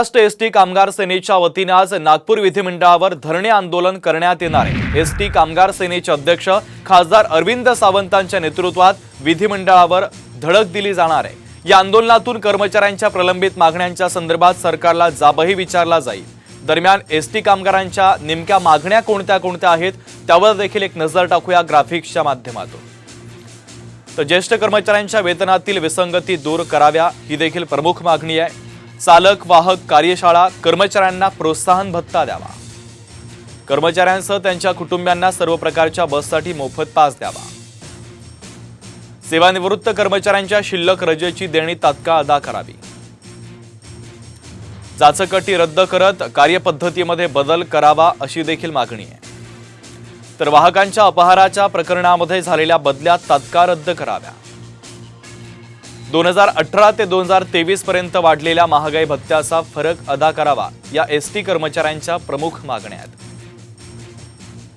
Maharashtra ST कामगार सेनेच्या वतीने आज नागपूर विधिमंडळावर धरणे आंदोलन करण्यात येणार आहे. एसटी कामगार सेनेचे अध्यक्ष खासदार अरविंद सावंतांच्या नेतृत्वात विधिमंडळावर धडक दिली जाणार आहे. या आंदोलनातून कर्मचाऱ्यांच्या प्रलंबित मागण्यांच्या संदर्भात सरकारला जाबही विचारला जाईल. दरम्यान एसटी कामगारांच्या नेमक्या मागण्या कोणत्या कोणत्या आहेत त्यावर देखील एक नजर टाकूया ग्राफिक्सच्या माध्यमातून. तर ज्येष्ठ कर्मचाऱ्यांच्या वेतनातील विसंगती दूर कराव्या ही देखील प्रमुख मागणी आहे. चालक वाहक कार्यशाळा कर्मचाऱ्यांना प्रोत्साहन भत्ता द्यावा. कर्मचाऱ्यांसह त्यांच्या कुटुंबियांना सर्व प्रकारच्या बससाठी मोफत पास द्यावा. सेवानिवृत्त कर्मचाऱ्यांच्या शिल्लक रजेची देणी तात्काळ अदा करावी. जाचकटी रद्द करत कार्यपद्धतीमध्ये बदल करावा अशी देखील मागणी आहे. तर वाहकांच्या अपहाराच्या प्रकरणामध्ये झालेल्या बदल्या तात्काळ रद्द कराव्या. दोन हजार अठरा ते दोन हजार तेवीस पर्यंत वाढलेल्या महागाई भत्त्याचा फरक अदा करावा या एस टी कर्मचाऱ्यांच्या प्रमुख मागण्या आहेत.